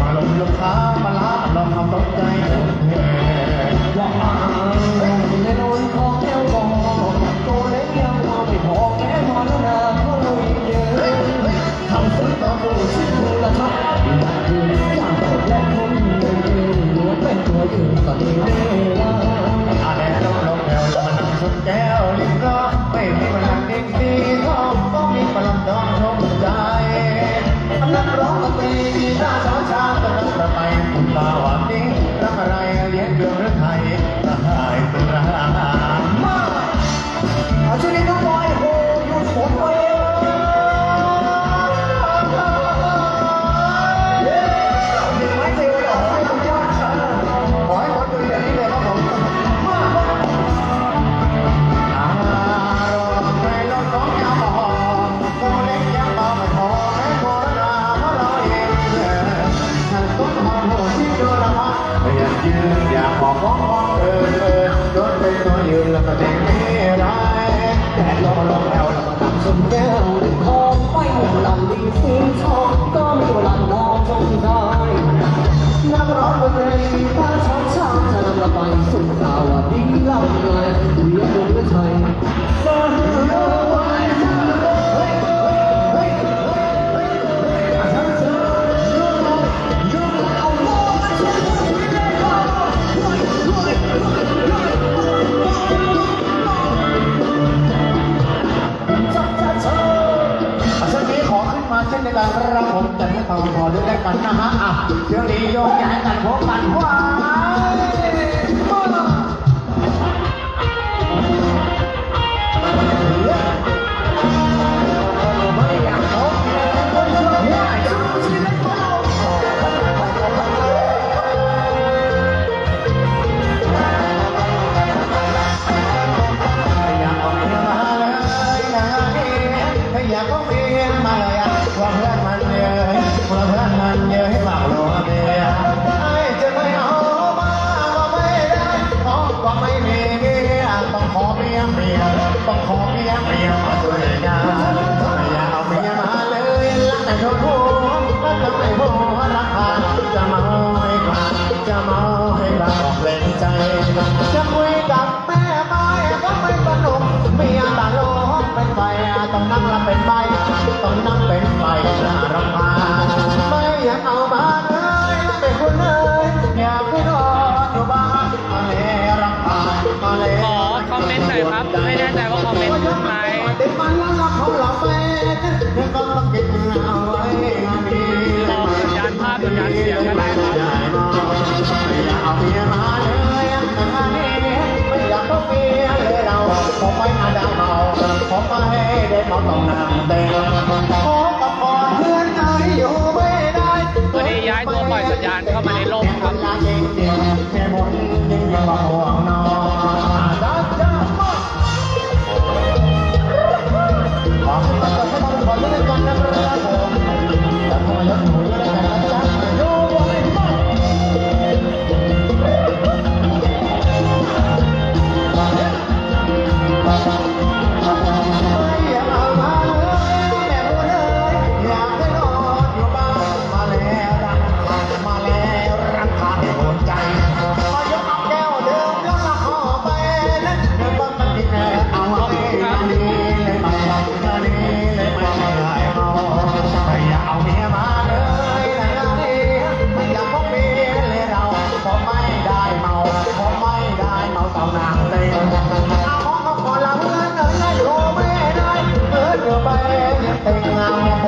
มาลงลูกค้ามาลาเราทำตกใจว่าอาในโดนของเอลกอตัวเล็กยังเาไม่อแค่มอนนาก็ลยเยอะทำซื้อตามตัวชิ้นมือละครับอย่างตัวแรกคนเดินล้วนเป็นตัวยืนตอนนี้ไม่ได้าแดงลงลงแถแล้วมานั่งชนแก้ อยากบอกบอกเธอเธอรถเป็นน้อยยืนแล้วก็เจ็บไม่ร้ายแต่ลองลองแอวล้วก็ทำสมแก้วหนึ่งคองไม่หมดลำดีสิ้นทอง กันนะฮะอะเชื่อนี้โยกย้ายกันพบกันว้า ชมพูก็จะไม่พอราคาจะมาให้ขาดจะมาให้เราเปล่นใจ จะคุยกับแม่ไม้ก็ไม่สนุกเมียาตาโลเป็นไฟต้องนั่งรับเป็นใบต้องนั่งเป็นไฟน่ารัก 我到南边。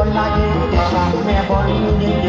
Don't like it, it's not me, but.